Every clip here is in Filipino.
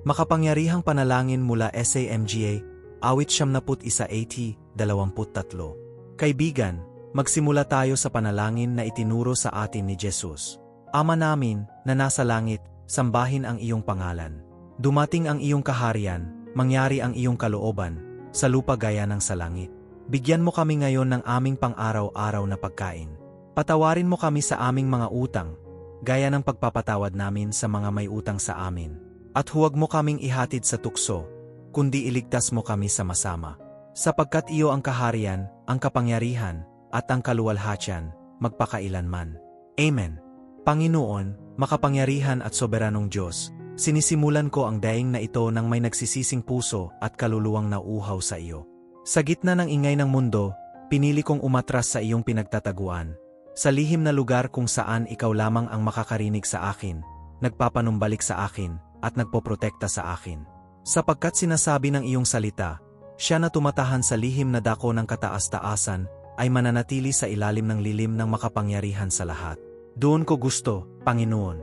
Makapangyarihang panalangin mula SAMGA, awit siyam naput isa 80, 23. Kaibigan, magsimula tayo sa panalangin na itinuro sa atin ni Jesus. Ama namin, na nasa langit, sambahin ang iyong pangalan. Dumating ang iyong kaharian, mangyari ang iyong kalooban, sa lupa gaya ng sa langit. Bigyan mo kami ngayon ng aming pang-araw-araw na pagkain. Patawarin mo kami sa aming mga utang, gaya ng pagpapatawad namin sa mga may utang sa amin. At huwag mo kaming ihatid sa tukso, kundi iligtas mo kami sa masama. Sapagkat iyo ang kaharian, ang kapangyarihan, at ang kaluwalhatian, magpakailanman. Amen. Panginoon, makapangyarihan at soberanong Diyos, sinisimulan ko ang daing na ito ng may nagsisising puso at kaluluwang nauuhaw sa iyo. Sa gitna ng ingay ng mundo, pinili kong umatras sa iyong pinagtataguan. Sa lihim na lugar kung saan ikaw lamang ang makakarinig sa akin, nagpapanumbalik sa akin, at nagpoprotekta sa akin. Sapagkat sinasabi ng iyong salita, siya na tumatahan sa lihim na dako ng kataas-taasan, ay mananatili sa ilalim ng lilim ng makapangyarihan sa lahat. Doon ko gusto, Panginoon.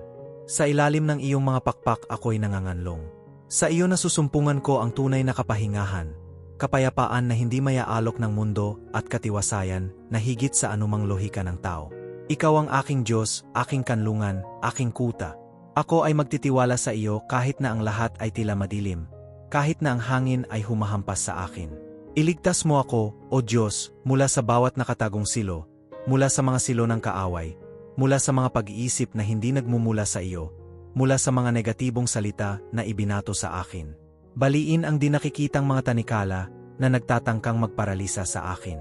Sa ilalim ng iyong mga pakpak ako'y nanganganlong. Sa iyo nasusumpungan ko ang tunay na kapahingahan, kapayapaan na hindi mayaalok ng mundo at katiwasayan na higit sa anumang lohika ng tao. Ikaw ang aking Diyos, aking kanlungan, aking kuta. Ako ay magtitiwala sa iyo kahit na ang lahat ay tila madilim, kahit na ang hangin ay humahampas sa akin. Iligtas mo ako, O Diyos, mula sa bawat nakatagong silo, mula sa mga silo ng kaaway, mula sa mga pag-iisip na hindi nagmumula sa iyo, mula sa mga negatibong salita na ibinato sa akin. Baliin ang dinakikitang mga tanikala na nagtatangkang magparalisa sa akin.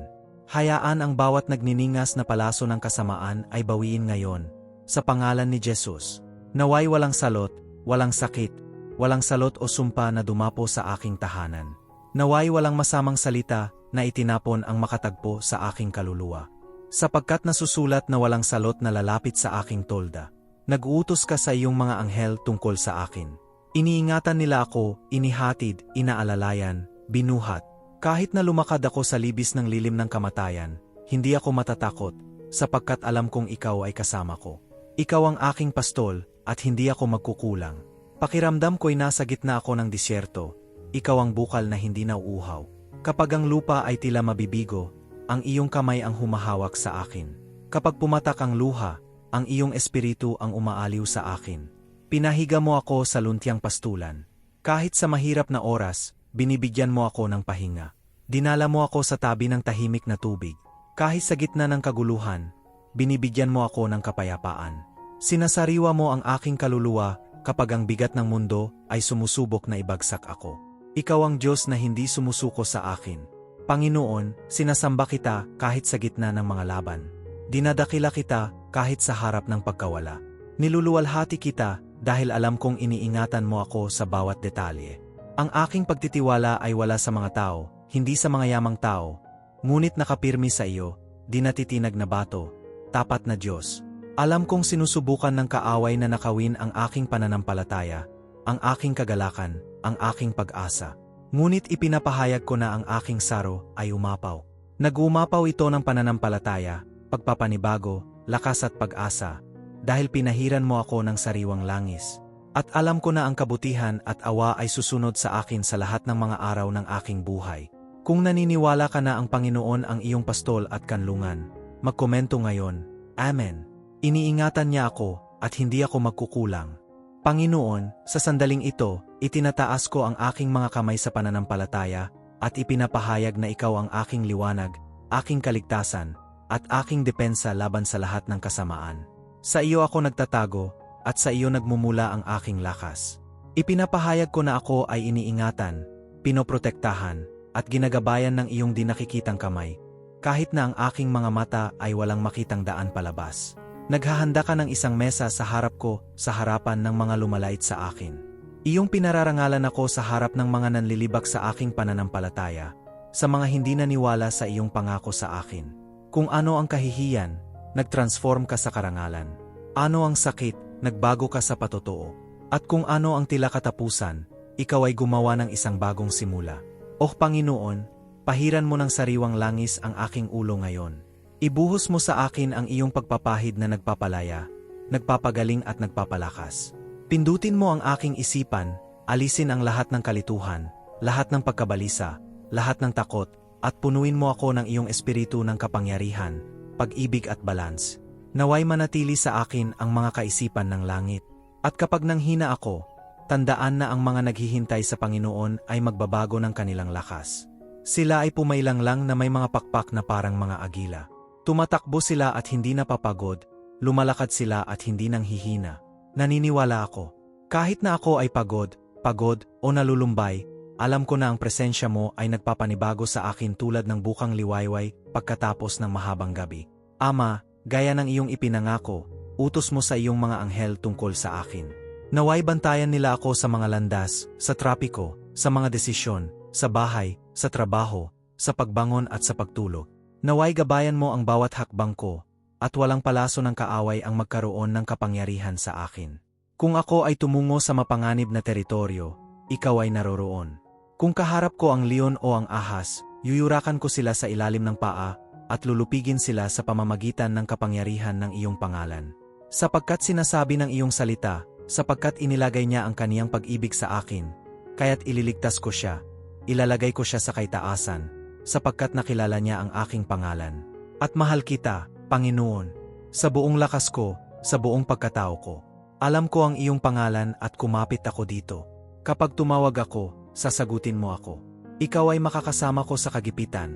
Hayaan ang bawat nagniningas na palaso ng kasamaan ay bawiin ngayon, sa pangalan ni Jesus. Naway walang salot, walang sakit, walang salot o sumpa na dumapo sa aking tahanan. Naway walang masamang salita na itinapon ang makatagpo sa aking kaluluwa. Sapagkat nasusulat na walang salot na lalapit sa aking tolda. Nag-uutos ka sa iyong mga anghel tungkol sa akin. Iniingatan nila ako, inihatid, inaalalayan, binuhat. Kahit na lumakad ako sa libis ng lilim ng kamatayan, hindi ako matatakot, sapagkat alam kong ikaw ay kasama ko. Ikaw ang aking pastol, at hindi ako magkukulang. Pakiramdam ko'y nasa gitna ako ng disyerto, ikaw ang bukal na hindi nauuhaw. Kapag ang lupa ay tila mabibigo, ang iyong kamay ang humahawak sa akin. Kapag pumatak ang luha, ang iyong espiritu ang umaaliw sa akin. Pinahiga mo ako sa luntiang pastulan. Kahit sa mahirap na oras, binibigyan mo ako ng pahinga. Dinala mo ako sa tabi ng tahimik na tubig. Kahit sa gitna ng kaguluhan, binibigyan mo ako ng kapayapaan. Sinasariwa mo ang aking kaluluwa kapag ang bigat ng mundo ay sumusubok na ibagsak ako. Ikaw ang Diyos na hindi sumusuko sa akin. Panginoon, sinasamba kita kahit sa gitna ng mga laban. Dinadakila kita kahit sa harap ng pagkawala. Niluluwalhati kita dahil alam kong iniingatan mo ako sa bawat detalye. Ang aking pagtitiwala ay wala sa mga tao, hindi sa mga yamang tao, ngunit nakapirmi sa iyo, di natitinag na bato, tapat na Diyos. Alam kong sinusubukan ng kaaway na nakawin ang aking pananampalataya, ang aking kagalakan, ang aking pag-asa. Ngunit ipinapahayag ko na ang aking saro ay umapaw. Nag-umapaw ito ng pananampalataya, pagpapanibago, lakas at pag-asa, dahil pinahiran mo ako ng sariwang langis. At alam ko na ang kabutihan at awa ay susunod sa akin sa lahat ng mga araw ng aking buhay. Kung naniniwala ka na ang Panginoon ang iyong pastol at kanlungan, magkomento ngayon, Amen. Iniingatan niya ako, at hindi ako magkukulang. Panginoon, sa sandaling ito, itinataas ko ang aking mga kamay sa pananampalataya, at ipinapahayag na ikaw ang aking liwanag, aking kaligtasan, at aking depensa laban sa lahat ng kasamaan. Sa iyo ako nagtatago, at sa iyo nagmumula ang aking lakas. Ipinapahayag ko na ako ay iniingatan, pinoprotektahan, at ginagabayan ng iyong dinakikitang kamay, kahit na ang aking mga mata ay walang makitang daan palabas. Naghahanda ka ng isang mesa sa harap ko, sa harapan ng mga lumalait sa akin. Iyong pinararangalan ako sa harap ng mga nanlilibak sa aking pananampalataya, sa mga hindi naniwala sa iyong pangako sa akin. Kung ano ang kahihiyan, nagtransform ka sa karangalan. Ano ang sakit, nagbago ka sa patotoo. At kung ano ang tila katapusan, ikaw ay gumawa ng isang bagong simula. O Panginoon, pahiran mo ng sariwang langis ang aking ulo ngayon. Ibuhos mo sa akin ang iyong pagpapahid na nagpapalaya, nagpapagaling at nagpapalakas. Pindutin mo ang aking isipan, alisin ang lahat ng kalituhan, lahat ng pagkabalisa, lahat ng takot, at punuin mo ako ng iyong espiritu ng kapangyarihan, pag-ibig at balance. Naway manatili sa akin ang mga kaisipan ng langit. At kapag nanghina ako, tandaan na ang mga naghihintay sa Panginoon ay magbabago ng kanilang lakas. Sila ay pumailang lang na may mga pakpak na parang mga agila. Tumatakbo sila at hindi napapagod, lumalakad sila at hindi nang hihina. Naniniwala ako. Kahit na ako ay pagod, pagod o nalulumbay, alam ko na ang presensya mo ay nagpapanibago sa akin tulad ng bukang liwayway pagkatapos ng mahabang gabi. Ama, gaya ng iyong ipinangako, utos mo sa iyong mga anghel tungkol sa akin. Naway bantayan nila ako sa mga landas, sa trapiko, sa mga desisyon, sa bahay, sa trabaho, sa pagbangon at sa pagtulog. Naway gabayan mo ang bawat hakbang ko, at walang palaso ng kaaway ang magkaroon ng kapangyarihan sa akin. Kung ako ay tumungo sa mapanganib na teritoryo, ikaw ay naroroon. Kung kaharap ko ang leon o ang ahas, yuyurakan ko sila sa ilalim ng paa, at lulupigin sila sa pamamagitan ng kapangyarihan ng iyong pangalan. Sapagkat sinasabi ng iyong salita, sapagkat inilagay niya ang kaniyang pag-ibig sa akin, kaya't ililigtas ko siya, ilalagay ko siya sa kaitaasan, sapagkat nakilala niya ang aking pangalan. At mahal kita, Panginoon, sa buong lakas ko, sa buong pagkatao ko. Alam ko ang iyong pangalan at kumapit ako dito. Kapag tumawag ako, sasagutin mo ako. Ikaw ay makakasama ko sa kagipitan.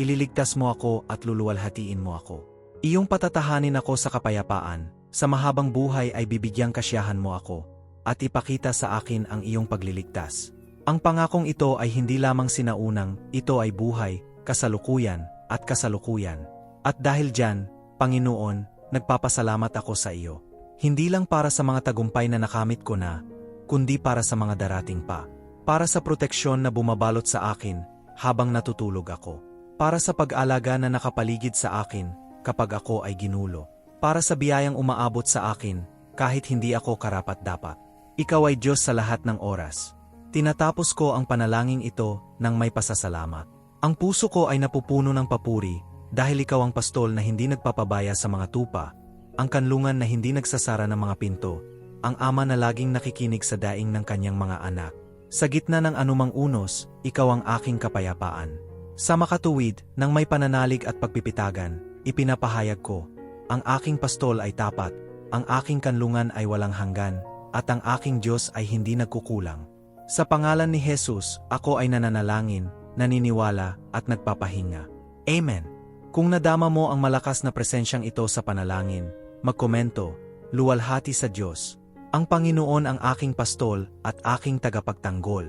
Ililigtas mo ako at luluwalhatiin mo ako. Iyong patatahanin ako sa kapayapaan, sa mahabang buhay ay bibigyang kasyahan mo ako, at ipakita sa akin ang iyong pagliligtas. Ang pangakong ito ay hindi lamang sinaunang, ito ay buhay, kasalukuyan, at kasalukuyan. At dahil dyan, Panginoon, nagpapasalamat ako sa iyo. Hindi lang para sa mga tagumpay na nakamit ko na, kundi para sa mga darating pa. Para sa proteksyon na bumabalot sa akin habang natutulog ako. Para sa pag-alaga na nakapaligid sa akin kapag ako ay ginulo. Para sa biyayang umaabot sa akin kahit hindi ako karapat-dapat. Ikaw ay Diyos sa lahat ng oras. Tinatapos ko ang panalangin ito ng may pasasalamat. Ang puso ko ay napupuno ng papuri dahil ikaw ang pastol na hindi nagpapabaya sa mga tupa, ang kanlungan na hindi nagsasara ng mga pinto, ang ama na laging nakikinig sa daing ng kanyang mga anak. Sa gitna ng anumang unos, ikaw ang aking kapayapaan. Sa makatuwid, ng may pananalig at pagpipitagan, ipinapahayag ko, ang aking pastol ay tapat, ang aking kanlungan ay walang hanggan, at ang aking Diyos ay hindi nagkukulang. Sa pangalan ni Jesus, ako ay nananalangin, naniniwala, at nagpapahinga. Amen. Kung nadama mo ang malakas na presensyang ito sa panalangin, magkomento, luwalhati sa Diyos. Ang Panginoon ang aking pastol at aking tagapagtanggol.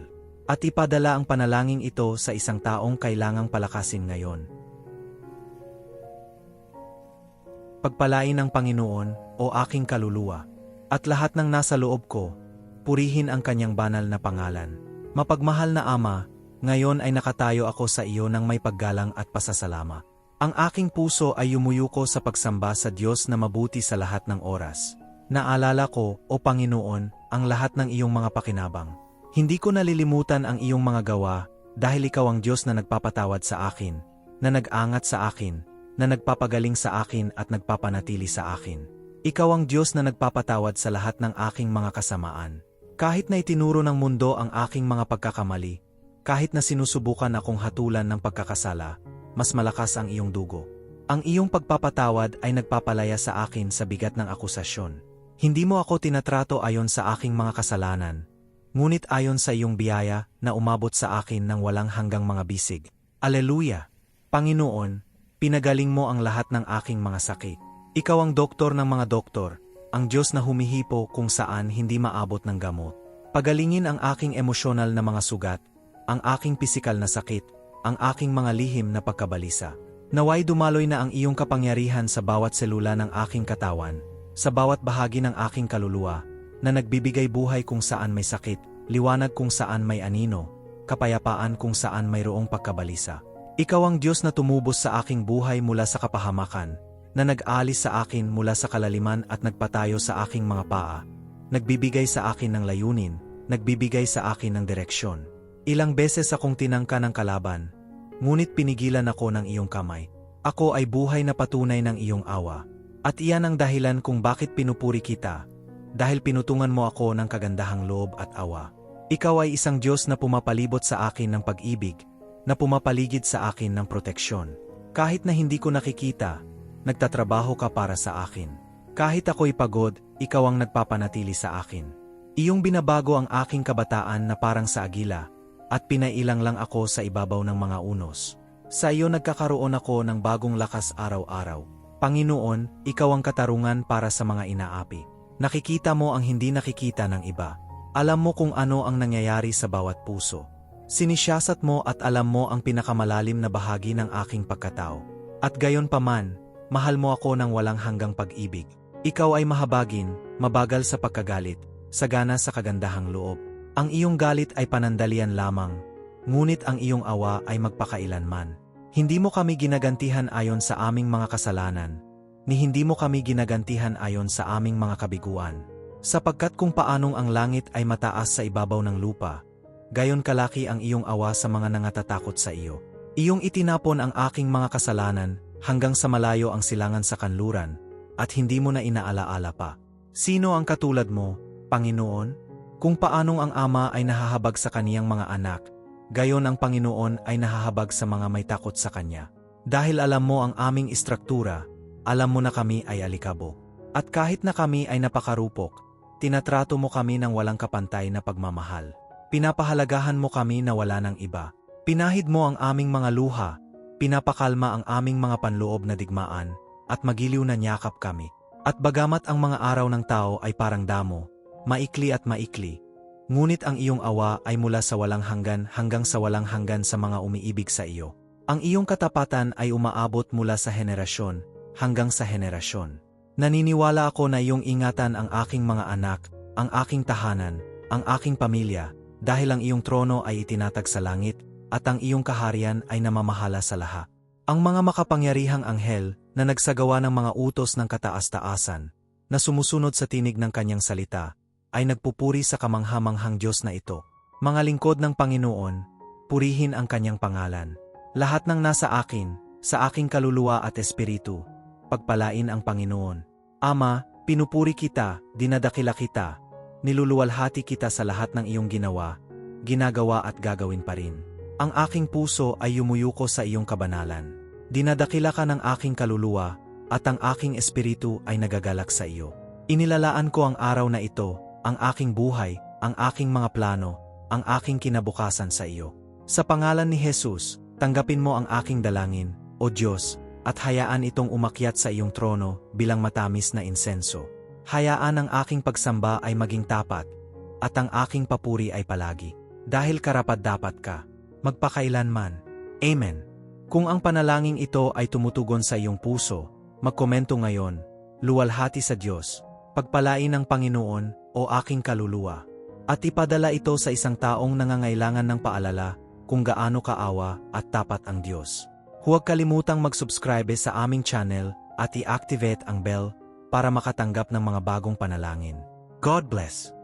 At ipadala ang panalangin ito sa isang taong kailangang palakasin ngayon. Pagpalain ng Panginoon o aking kaluluwa, at lahat ng nasa loob ko, purihin ang kanyang banal na pangalan. Mapagmahal na Ama, ngayon ay nakatayo ako sa iyo ng may paggalang at pasasalamat. Ang aking puso ay yumuyuko sa pagsamba sa Diyos na mabuti sa lahat ng oras. Naalala ko, O Panginoon, ang lahat ng iyong mga pakinabang. Hindi ko nalilimutan ang iyong mga gawa, dahil ikaw ang Diyos na nagpapatawad sa akin, na nag-angat sa akin, na nagpapagaling sa akin at nagpapanatili sa akin. Ikaw ang Diyos na nagpapatawad sa lahat ng aking mga kasamaan. Kahit na itinuro ng mundo ang aking mga pagkakamali, kahit na sinusubukan akong hatulan ng pagkakasala, mas malakas ang iyong dugo. Ang iyong pagpapatawad ay nagpapalaya sa akin sa bigat ng akusasyon. Hindi mo ako tinatrato ayon sa aking mga kasalanan, ngunit ayon sa iyong biyaya na umabot sa akin ng walang hanggang mga bisig. Aleluya! Panginoon, pinagaling mo ang lahat ng aking mga sakit. Ikaw ang doktor ng mga doktor, ang Diyos na humihipo kung saan hindi maabot ng gamot. Pagalingin ang aking emosyonal na mga sugat, ang aking pisikal na sakit, ang aking mga lihim na pagkabalisa. Naway dumaloy na ang iyong kapangyarihan sa bawat selula ng aking katawan, sa bawat bahagi ng aking kaluluwa, na nagbibigay buhay kung saan may sakit, liwanag kung saan may anino, kapayapaan kung saan mayroong pagkabalisa. Ikaw ang Diyos na tumubos sa aking buhay mula sa kapahamakan, na nag-alis sa akin mula sa kalaliman at nagpatayo sa aking mga paa, nagbibigay sa akin ng layunin, nagbibigay sa akin ng direksyon. Ilang beses akong tinangka ng kalaban, ngunit pinigilan ako ng iyong kamay. Ako ay buhay na patunay ng iyong awa. At iyan ang dahilan kung bakit pinupuri kita, dahil pinutungan mo ako ng kagandahang loob at awa. Ikaw ay isang Diyos na pumapalibot sa akin ng pag-ibig, na pumapaligid sa akin ng proteksyon. Kahit na hindi ko nakikita, nagtatrabaho ka para sa akin. Kahit ako'y pagod, ikaw ang nagpapanatili sa akin. Iyong binabago ang aking kabataan na parang sa agila, at pinailang lang ako sa ibabaw ng mga unos. Sa iyo nagkakaroon ako ng bagong lakas araw-araw. Panginoon, ikaw ang katarungan para sa mga inaapi. Nakikita mo ang hindi nakikita ng iba. Alam mo kung ano ang nangyayari sa bawat puso. Sinisyasat mo at alam mo ang pinakamalalim na bahagi ng aking pagkatao. At gayon paman, mahal mo ako ng walang hanggang pag-ibig. Ikaw ay mahabagin, mabagal sa pagkagalit, sagana sa kagandahang loob. Ang iyong galit ay panandalian lamang, ngunit ang iyong awa ay magpakailanman. Hindi mo kami ginagantihan ayon sa aming mga kasalanan, ni hindi mo kami ginagantihan ayon sa aming mga kabiguan. Sapagkat kung paanong ang langit ay mataas sa ibabaw ng lupa, gayon kalaki ang iyong awa sa mga nangatatakot sa iyo. Iyong itinapon ang aking mga kasalanan hanggang sa malayo ang silangan sa kanluran, at hindi mo na inaalaala pa. Sino ang katulad mo, Panginoon? Kung paanong ang ama ay nahahabag sa kaniyang mga anak, gayon ang Panginoon ay nahahabag sa mga may takot sa Kanya. Dahil alam mo ang aming istruktura, alam mo na kami ay alikabok. At kahit na kami ay napakarupok, tinatrato mo kami ng walang kapantay na pagmamahal. Pinapahalagahan mo kami na wala ng iba. Pinahid mo ang aming mga luha, pinapakalma ang aming mga panloob na digmaan, at magiliw na niyakap kami. At bagamat ang mga araw ng tao ay parang damo, maikli at maikli, Ngunit ang iyong awa ay mula sa walang hanggan hanggang sa walang hanggan sa mga umiibig sa iyo. Ang iyong katapatan ay umaabot mula sa henerasyon hanggang sa henerasyon. Naniniwala ako na iyong ingatan ang aking mga anak, ang aking tahanan, ang aking pamilya, dahil ang iyong trono ay itinatag sa langit, at ang iyong kaharian ay namamahala sa lahat. Ang mga makapangyarihang anghel na nagsagawa ng mga utos ng kataas-taasan, na sumusunod sa tinig ng kanyang salita, ay nagpupuri sa kamanghamanghang Diyos na ito. Mga lingkod ng Panginoon, purihin ang kanyang pangalan. Lahat ng nasa akin, sa aking kaluluwa at espiritu, pagpalain ang Panginoon. Ama, pinupuri kita, dinadakila kita, niluluwalhati kita sa lahat ng iyong ginawa, ginagawa at gagawin pa rin. Ang aking puso ay yumuyuko sa iyong kabanalan. Dinadakila ka ng aking kaluluwa, at ang aking espiritu ay nagagalak sa iyo. Inilalaan ko ang araw na ito, ang aking buhay, ang aking mga plano, ang aking kinabukasan sa iyo. Sa pangalan ni Jesus, tanggapin mo ang aking dalangin, O Diyos, at hayaan itong umakyat sa iyong trono bilang matamis na insenso. Hayaan ang aking pagsamba ay maging tapat, at ang aking papuri ay palagi. Dahil karapat-dapat ka, magpakailanman. Amen. Kung ang panalangin ito ay tumutugon sa iyong puso, magkomento ngayon, luwalhati sa Diyos, pagpalain ng Panginoon, o aking kaluluwa. At ipadala ito sa isang taong nangangailangan ng paalala kung gaano kaawa at tapat ang Diyos. Huwag kalimutang mag-subscribe sa aming channel at i-activate ang bell para makatanggap ng mga bagong panalangin. God bless!